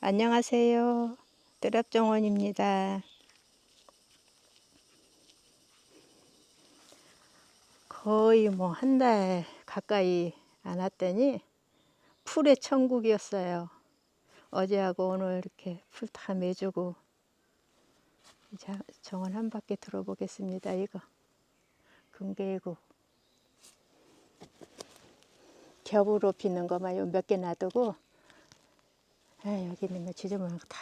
안녕하세요. 뜨랍정원입니다. 거의 뭐 한 달 가까이 안 왔더니 풀의 천국이었어요. 어제하고 오늘 이렇게 풀 다 매주고 자, 정원 한 바퀴 들어보겠습니다. 이거 금계구 겹으로 피는 거만 몇 개 놔두고 아, 여기 있는 거 지저분한 거 다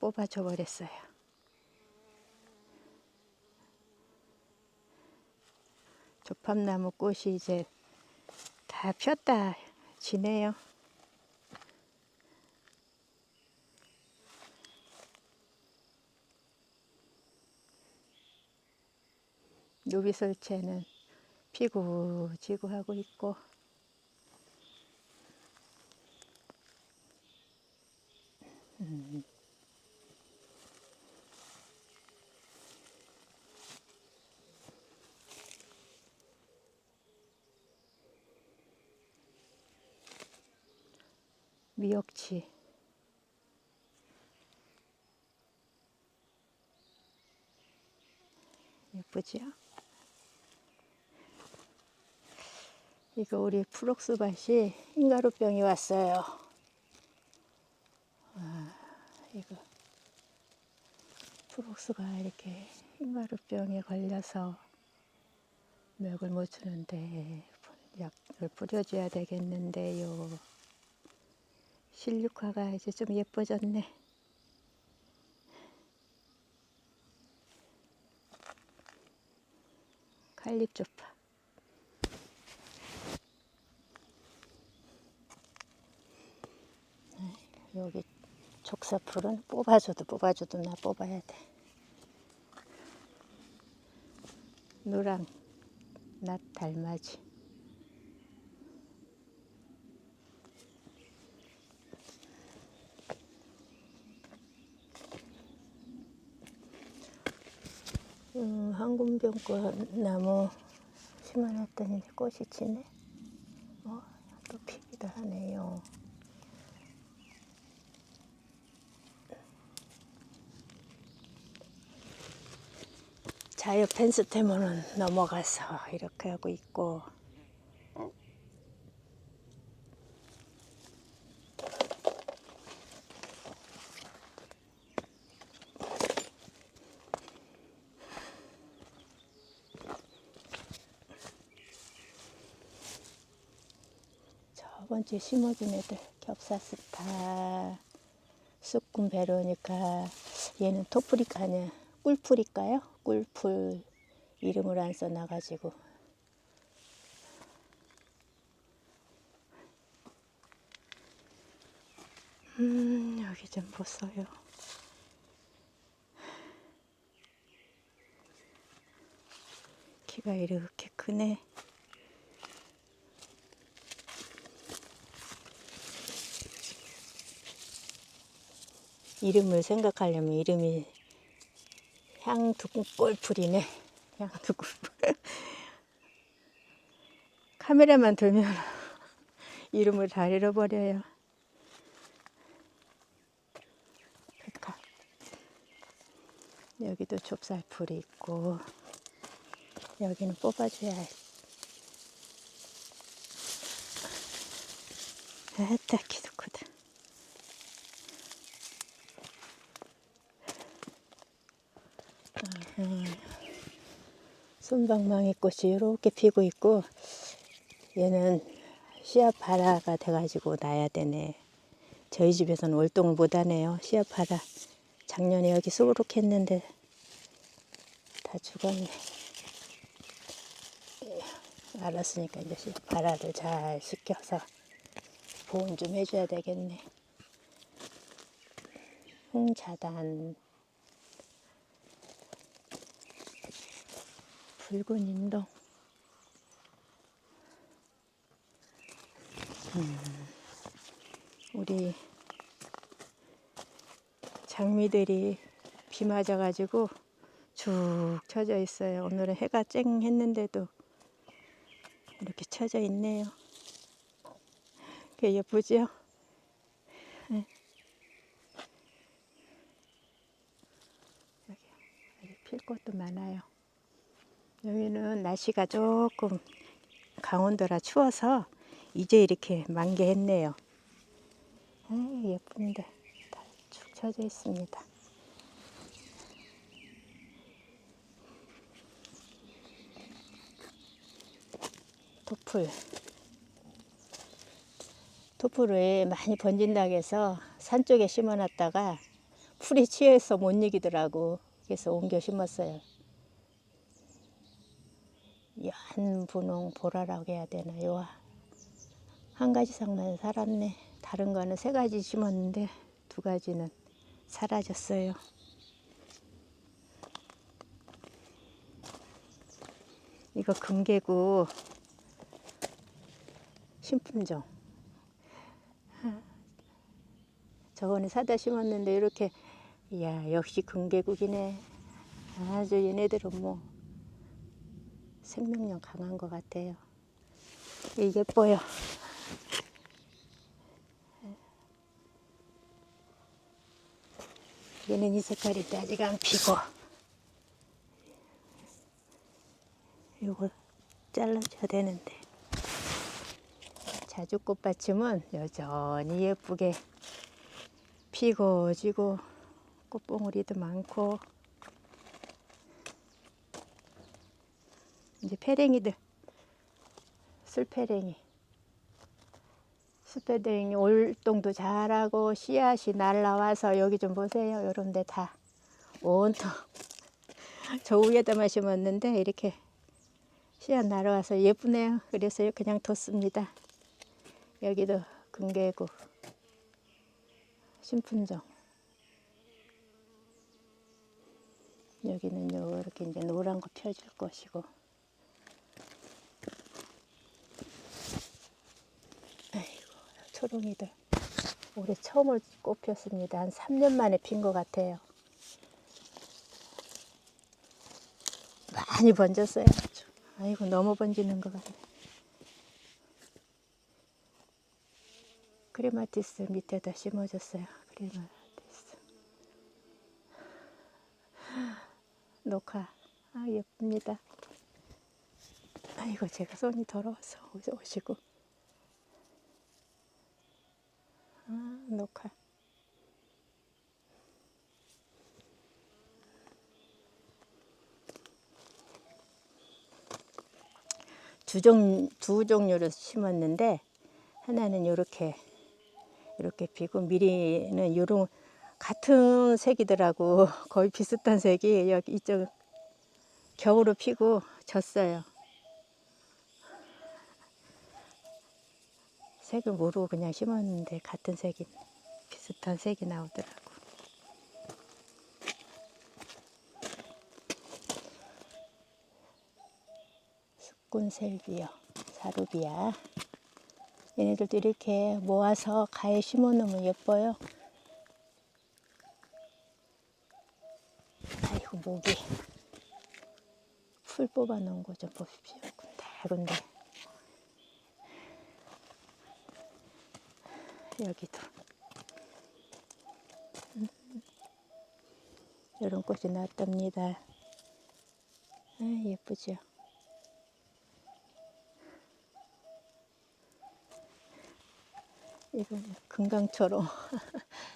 뽑아줘 버렸어요. 조팝나무 꽃이 이제 다 폈다 지네요. 누비설채는 피고 지고 하고 있고 미역치 예쁘지요? 이거 우리 프록스밭이 흰가루병이 왔어요. 아, 이거 프록스가 이렇게 흰가루병에 걸려서 맥을 못 주는데 약을 뿌려줘야 되겠는데요. 실육화가 이제 좀 예뻐졌네. 칼립조파. 여기 족사풀은 뽑아줘도 뽑아줘도 나 뽑아야 돼. 노랑 낫 달맞이. 음, 황금병꽃 나무 심어놨더니 꽃이 지네. 어, 또 피기도 하네요. 자유 펜스 때문은 넘어가서 이렇게 하고 있고 저번 주에 심어준 애들 겹사스타 쑥금 베로니까 얘는 토프리카 아니야 꿀풀일까요? 꿀풀 이름을 안 써놔가지고. 음 여기 좀 보세요. 키가 이렇게 크네. 이름을 생각하려면 이름이 향두꿀풀이네. 향두꿀풀. 카메라만 들면 이름을 다 잃어버려요. 여기도 좁쌀풀이 있고 여기는 뽑아줘야 해. 아따 키 손방망이 꽃이 이렇게 피고 있고 얘는 씨앗 발화가 돼가지고 나야 되네. 저희 집에서는 월동을 못 하네요. 씨앗 발화. 작년에 여기 수북했는데 다 죽었네. 예, 알았으니까 이제 씨앗 발화를 잘 시켜서 보온 좀 해줘야 되겠네. 홍자단 붉은 인동. 음, 우리 장미들이 비 맞아가지고 쭉 쳐져 있어요. 오늘은 해가 쨍 했는데도 이렇게 쳐져 있네요. 그 예쁘죠? 네. 필 것도 많아요. 여기는 날씨가 조금 강원도라 추워서 이제 이렇게 만개했네요. 아, 예쁜데 다축 처져 있습니다. 토플. 토플을 많이 번진다고 해서 산 쪽에 심어놨다가 풀이 취해서 못 이기더라고. 그래서 옮겨 심었어요. 연 분홍 보라라고 해야 되나요? 한 가지 상만 살았네. 다른 거는 세 가지 심었는데 두 가지는 사라졌어요. 이거 금개구 신품종. 저번에 사다 심었는데 이렇게 이야 역시 금개국이네. 아주 얘네들은 뭐 생명력 강한 것 같아요. 이게 예뻐요. 얘는 이 색깔인데 아직 안 피고 이걸 잘라줘야 되는데 자주 꽃 받침은 여전히 예쁘게 피고 지고 꽃봉오리도 많고 이제 페랭이들. 술페랭이. 술페랭이 올동도 잘하고 씨앗이 날라와서 여기 좀 보세요. 요런 데 다. 온통. 저 위에다만 심었는데 이렇게 씨앗 날아와서 예쁘네요. 그래서 그냥 뒀습니다. 여기도 금개구. 신품종 여기는 요렇게 이제 노란 거 펴줄 것이고 아이고 초롱이들. 올해 처음으로 꽃 폈습니다. 한 3년 만에 핀 것 같아요. 많이 번졌어요. 아이고 너무 번지는 것 같네 크레마티스 밑에다 심어줬어요. 크레마티스 녹화. 아 예쁩니다. 아이고 제가 손이 더러워서 오시고 아 녹화 두 종, 두 종류를 심었는데 하나는 이렇게 이렇게 피고 미리는 이런 같은 색이더라고 거의 비슷한 색이 여기 이쪽 겨울로 피고 졌어요. 색을 모르고 그냥 심었는데 같은 색이 비슷한 색이 나오더라고. 숙군셀비어 사루비아 얘네들도 이렇게 모아서 가에 심어 놓으면 예뻐요. 아이고 모기 풀 뽑아 놓은 거 좀 보십시오. 군데군데 여기도 음. 이런 꽃이 났답니다. 아, 예쁘죠? 이거는 금강초로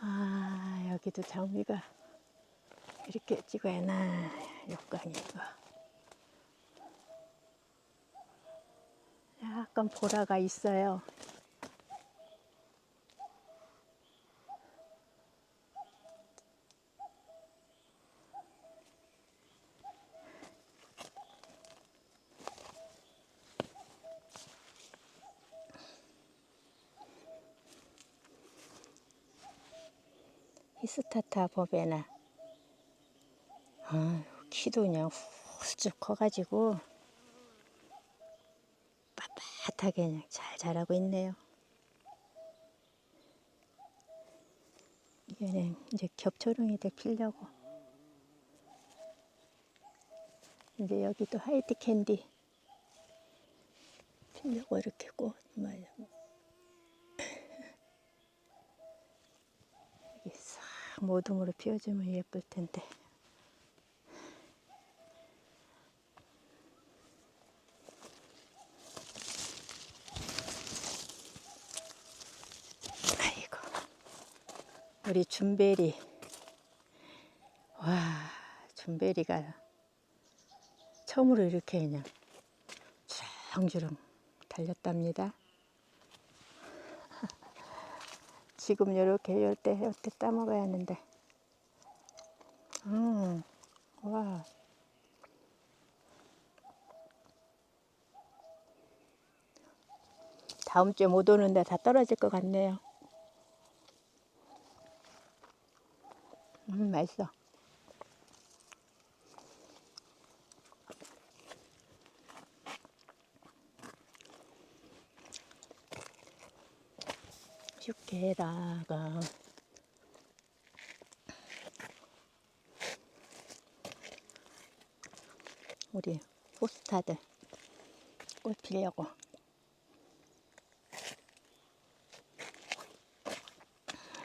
아 여기도 장미가 이렇게 찍어야 나 역광이 이거 약간 보라가 있어요. 히스타타 버베나 아, 키도 그냥 훌쩍 커가지고 빳빳하게 그냥 잘 자라고 있네요. 얘는 이제 겹초롱이들 피려고 이제 여기도 화이트 캔디 피려고 이렇게 꽃 말려. 여기 싹 모둠으로 피워주면 예쁠 텐데. 우리 준베리. 와, 준베리가 처음으로 이렇게 그냥 주렁주렁 달렸답니다. 지금 이렇게 열때 열때 따먹어야 하는데. 음, 와. 다음 주에 못 오는데 다 떨어질 것 같네요. 음, 맛있어. 육개라가. 우리 호스타들 꽃 피려고.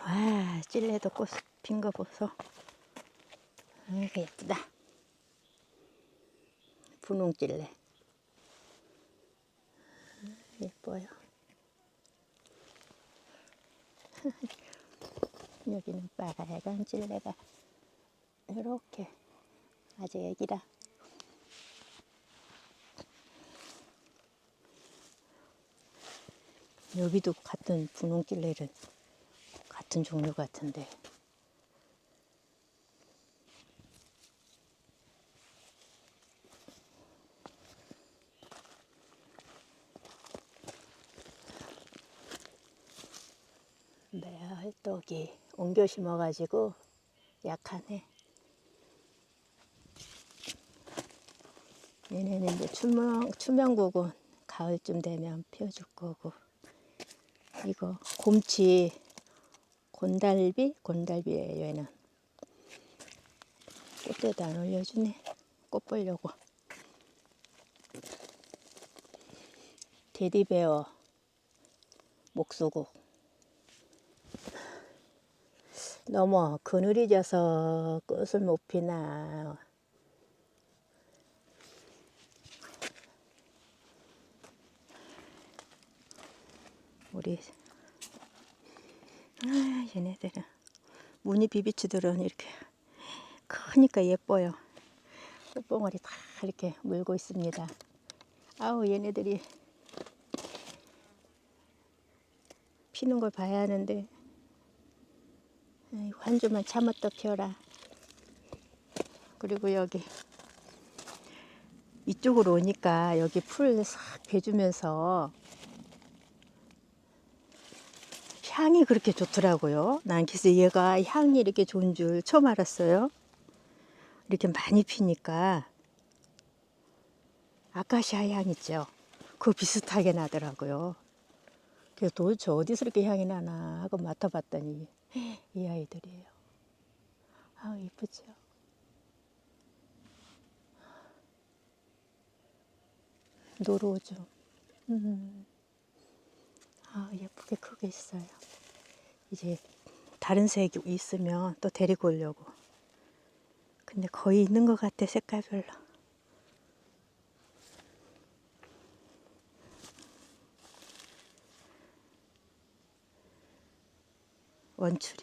와 찔레도 꽃 핀 거 보소 아이고 예쁘다. 분홍 찔레 예뻐요. 여기는 빨간 찔레가 이렇게 아주 애기라. 여기도 같은 분홍 찔레를 같은 종류 같은데 매활떡이 옮겨 심어가지고 약하네. 얘네는 이제 추명, 추명국은 가을쯤 되면 피워줄 거고. 이거 곰치 곤달비? 곤달비예요 얘는. 꽃대도 안 올려주네. 꽃 보려고. 데디베어 목수국 너무 그늘이 져서 끝을 못 피나 우리 아 얘네들은 무늬 비비추들은 이렇게 크니까 예뻐요. 꽃봉오리 다 이렇게 물고 있습니다. 아우 얘네들이 피는 걸 봐야 하는데 한 주만 참았다 피어라. 그리고 여기 이쪽으로 오니까 여기 풀 싹 베주면서 향이 그렇게 좋더라고요. 난 그래서 얘가 향이 이렇게 좋은 줄 처음 알았어요. 이렇게 많이 피니까 아카시아 향 있죠. 그거 비슷하게 나더라고요. 그래서 도대체 어디서 이렇게 향이 나나 하고 맡아봤더니 이 아이들이에요. 아 이쁘죠. 노로우죠. 음. 아 예쁘게 크게 있어요. 이제 다른 색이 있으면 또 데리고 오려고. 근데 거의 있는 것 같아 색깔별로. 원추리.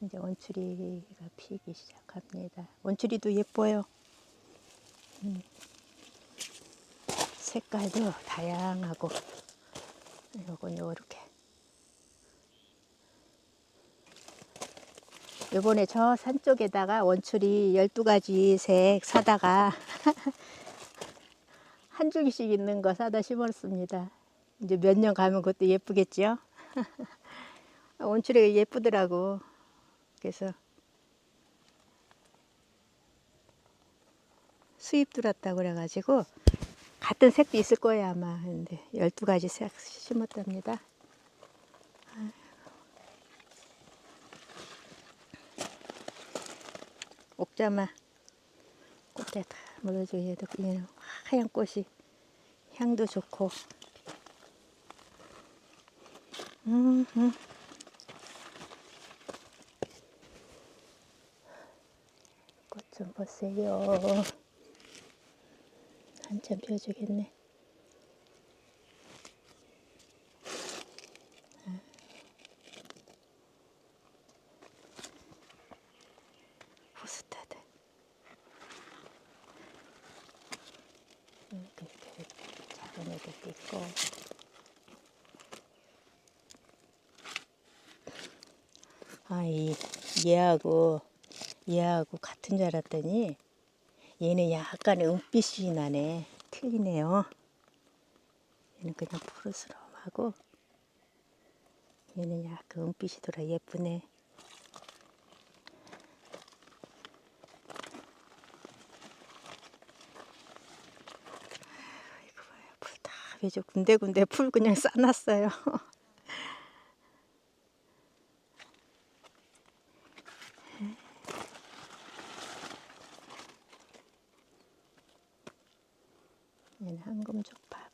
이제 원추리가 피기 시작합니다. 원추리도 예뻐요. 음. 색깔도 다양하고 요건 요렇게. 요번에 저 산 쪽에다가 원추리 12가지 색 사다가 한 줄기씩 있는 거 사다 심었습니다. 이제 몇 년 가면 그것도 예쁘겠죠? 원추리가 예쁘더라고. 그래서 수입 들었다고 그래가지고 같은 색도 있을 거예요 아마. 근데 12가지 색 심었답니다. 옥자마 꽃에 다 물어줘야 돼. 얘는 하얀 꽃이 향도 좋고. 꽃 좀 보세요. 한참 펴주겠네. 호스타드. 이렇게 이렇게 작은 애들도 있고. 아, 이, 얘하고, 얘하고 같은 줄 알았더니, 얘는 약간의 은빛이 나네. 틀리네요. 얘는 그냥 푸르스름하고, 얘는 약간 은빛이 돌아 예쁘네. 이거 봐요. 풀다 매주 군데군데 풀 그냥 싸놨어요. 얘는 황금족밥.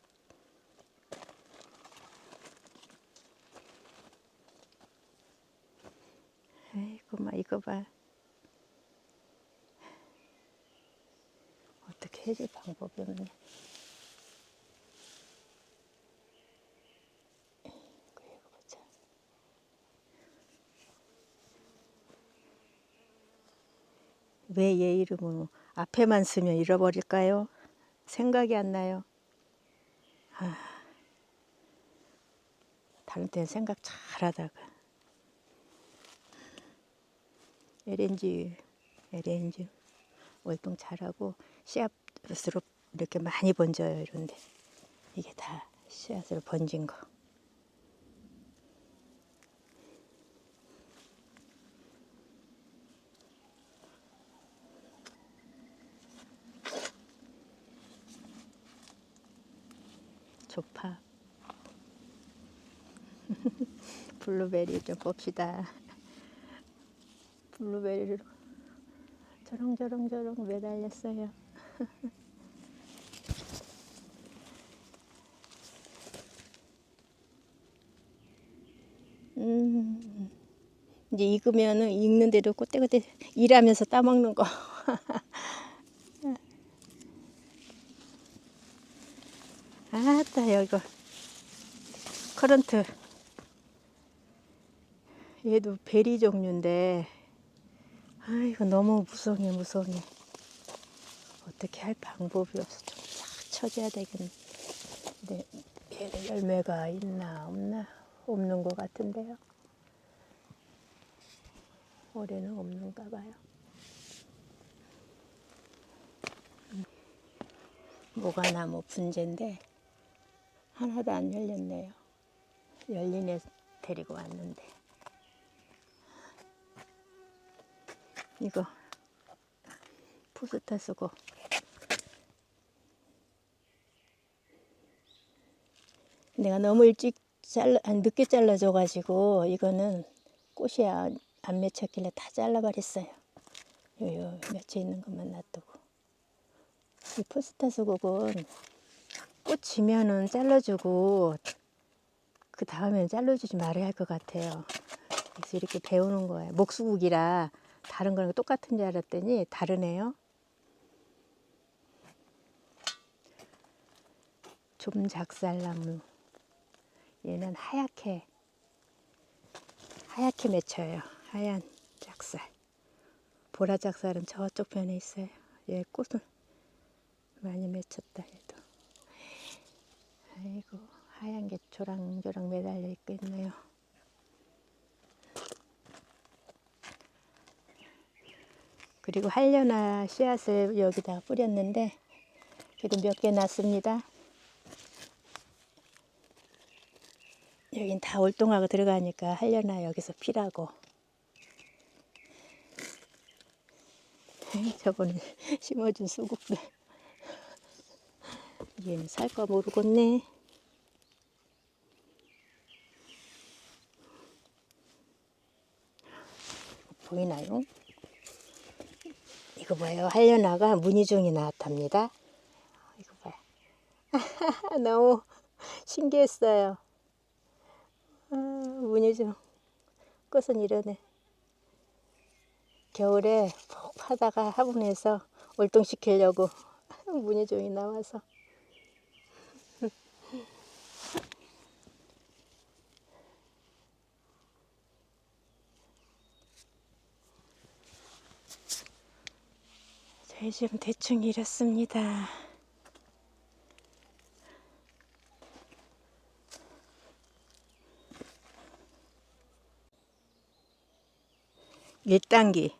아이고, 마 이거 봐. 어떻게 해줄 방법이 없네. 이거 읽어보자. 왜 얘 이름을 앞에만 쓰면 잃어버릴까요? 생각이 안 나요. 아, 다른 때는 생각 잘 하다가. LNG, LNG 월동 잘하고 씨앗으로 이렇게 많이 번져요. 이런데 이게 다 씨앗으로 번진 거. 조파. 블루베리 좀 봅시다. 블루베리를 저렁저렁저렁 매달렸어요. 음, 이제 익으면은 익는 대로 그때그때 일하면서 따먹는 거. 아따, 이거. 커런트. 얘도 베리 종류인데, 아이고, 너무 무성해, 무성해. 어떻게 할 방법이 없어. 좀싹 쳐줘야 되겠네. 얘는 열매가 있나, 없나? 없는 것 같은데요. 올해는 없는가 봐요. 모가나무 분재인데 하나도 안 열렸네요. 열린 애 데리고 왔는데 이거 포스터 쓰고 내가 너무 일찍 잘라 늦게 잘라줘 가지고 이거는 꽃이 안, 안 맺혔길래 다 잘라버렸어요. 요요 맺혀 있는 것만 놔두고 이 포스터 수국은 꽃 지면은 잘라주고 그 다음에는 잘라주지 말아야 할 것 같아요. 그래서 이렇게 배우는 거예요. 목수국이라 다른 거랑 똑같은 줄 알았더니 다르네요. 좀 작살나무 얘는 하얗게 하얗게 맺혀요. 하얀 작살. 보라 작살은 저쪽 편에 있어요. 얘 꽃은 많이 맺혔다 얘도. 아이고 하얀 게 조랑조랑 매달려 있고 있네요. 그리고 하려나 씨앗을 여기다 뿌렸는데 그래도 몇 개 났습니다. 여긴 다 올동하고 들어가니까 하려나 여기서 피라고. 저번에 심어준 수국들. 얘는 살까 모르겠네. 보이나요? 이거 봐요. 하려나가 무늬종이 나왔답니다. 이거 봐요. 너무 신기했어요. 아, 문희중 꽃은 이러네. 겨울에 푹 하다가 화분에서 월동시키려고 문희종이 나와서 지금 대충 이렇습니다. 밀당기.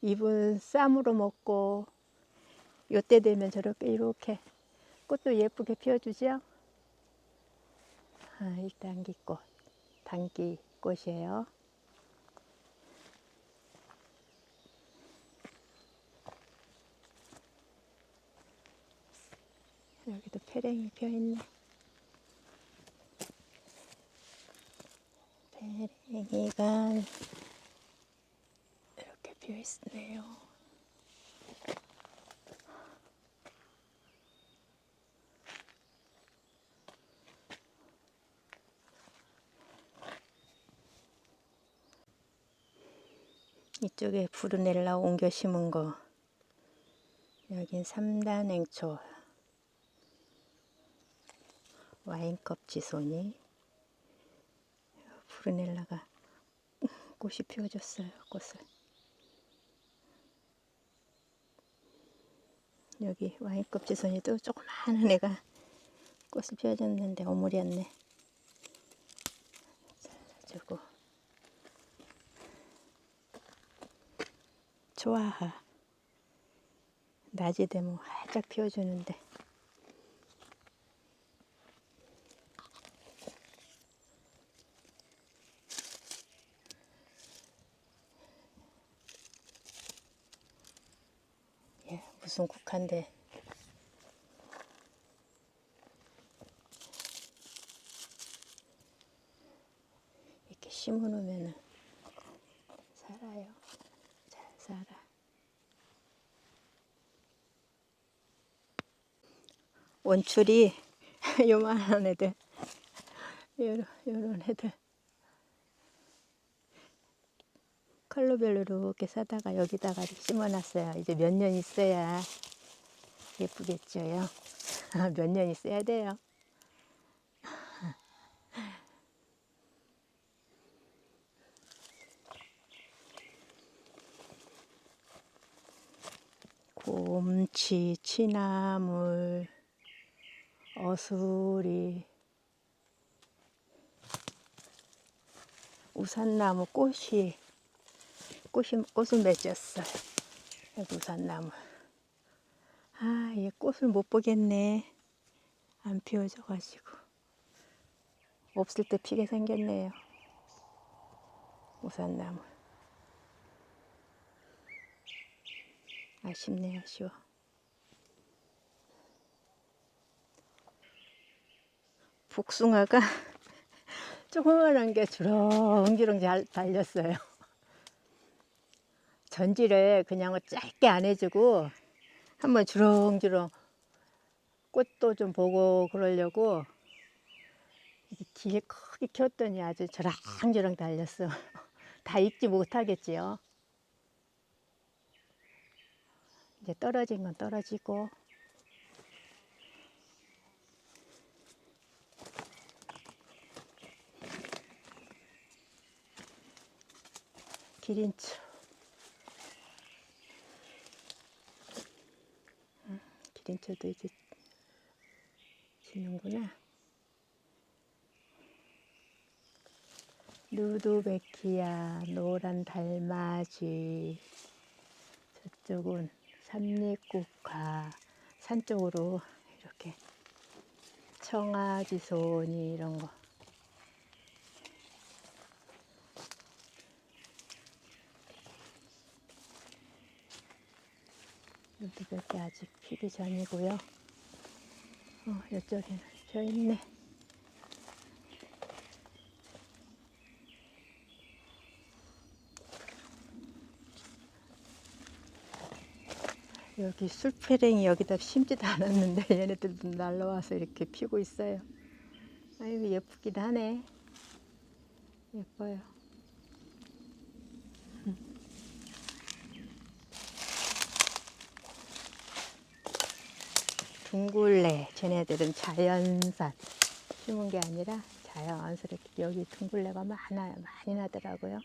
잎은 쌈으로 먹고 요때 되면 저렇게 이렇게 꽃도 예쁘게 피워주죠. 아, 일단기 꽃, 당기 꽃이에요. 페랭이 피어있네. 페랭이가 이렇게 피어있네요. 이쪽에 부르넬라 옮겨 심은 거. 여긴 삼단행초. 와인컵 지손이. 부르넬라가 꽃이 피워줬어요, 꽃을. 여기 와인컵 지손이도 조그마한 애가 꽃을 피워줬는데 오물이었네. 잘라주고. 좋아하. 낮이 되면 활짝 피워주는데. 예, 무슨 국한데. 이렇게 심어놓으면 살아요. 잘 살아. 원출이 요만한 애들, 요런 애들. 컬러별로 이렇게 사다가 여기다가 심어놨어요. 이제 몇 년 있어야 예쁘겠죠요. 몇 년 있어야 돼요. 곰치, 취나물, 어수리, 우산나무 꽃이 꽃이 꽃을 맺었어요. 우산나무. 아, 얘 꽃을 못 보겠네. 안 피워져가지고 없을 때 피게 생겼네요. 우산나무. 아쉽네, 아쉬워. 복숭아가 조그만한 게 주렁주렁 잘 달렸어요. 전지를 그냥 짧게 안 해주고 한번 주렁주렁 꽃도 좀 보고 그러려고 뒤에 크게 켰더니 아주 저랑저랑 달렸어. 다 익지 못하겠지요. 이제 떨어진 건 떨어지고 기린초 음, 기린초도 이제 지는구나. 누드베키야 노란 달맞이. 저쪽은 삼립국화. 산 쪽으로 이렇게 청아지손이 이런 거 누드베키 아직 피기 전이고요. 어, 이쪽에는 펴 있네. 여기 술패랭이 여기다 심지도 않았는데 얘네들도 날라와서 이렇게 피고 있어요. 아이고 예쁘긴 하네. 예뻐요. 둥글레 쟤네들은 자연산. 심은 게 아니라 자연스럽게 여기 둥글레가 많아요 많이 나더라고요.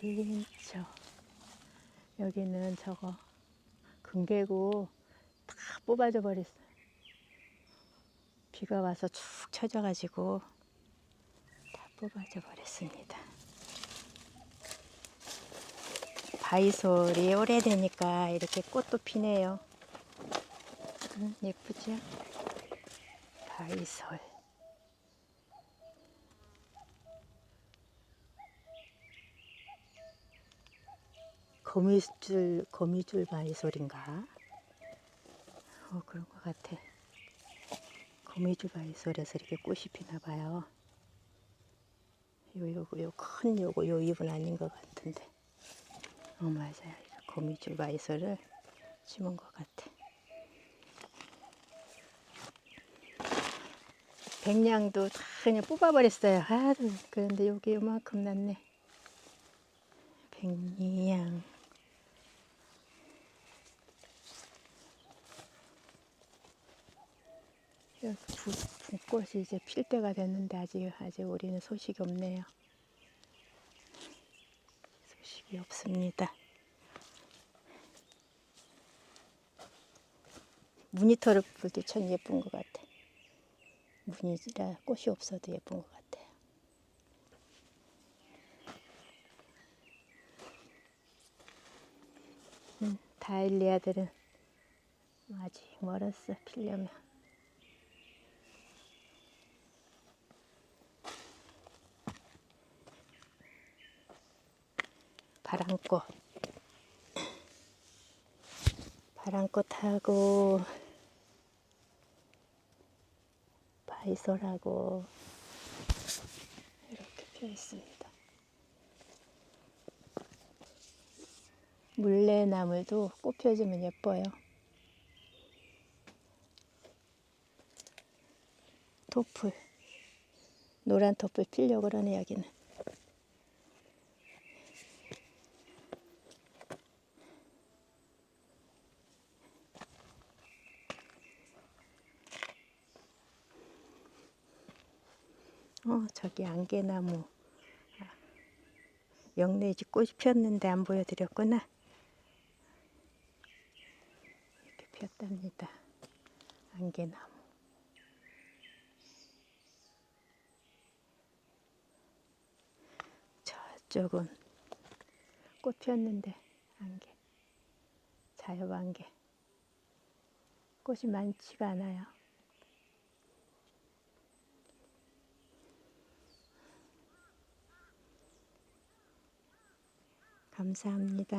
긴저 여기는 저거 금개고 다 뽑아져 버렸어 비가 와서 축 처져가지고 다 뽑아져 버렸습니다 바이솔이 오래되니까 이렇게 꽃도 피네요. 음, 예쁘죠? 바이솔. 거미줄, 거미줄 바이솔인가? 어, 그런 것 같아. 거미줄 바이솔에서 이렇게 꽃이 피나 봐요. 요, 요거, 요 큰 요거, 요 잎은 아닌 것 같은데. 어, 맞아요. 거미줄 바이솔을 심은 것 같아. 백냥도 다 그냥 뽑아버렸어요. 아, 그런데 여기 요만큼 났네. 부, 붓꽃이 이제 필 때가 됐는데 아직 아직 우리는 소식이 없네요. 소식이 없습니다. 무늬터를 볼때 참 예쁜 것 같아. 무늬라 꽃이 없어도 예쁜 것 같아요. 음, 다일리아들은 아직 멀었어 피려면. 바람꽃. 바람꽃하고 바이솔하고 이렇게 피어 있습니다. 물레나물도 꽃 펴주면 예뻐요. 토플 노란 토플 피려고 그러네 여기는. 어, 저기 안개나무. 아, 영래지 꽃이 피었는데 안 보여드렸구나. 이렇게 피었답니다. 안개나무. 저쪽은 꽃 피었는데 안개. 자엽 안개. 꽃이 많지가 않아요. 감사합니다.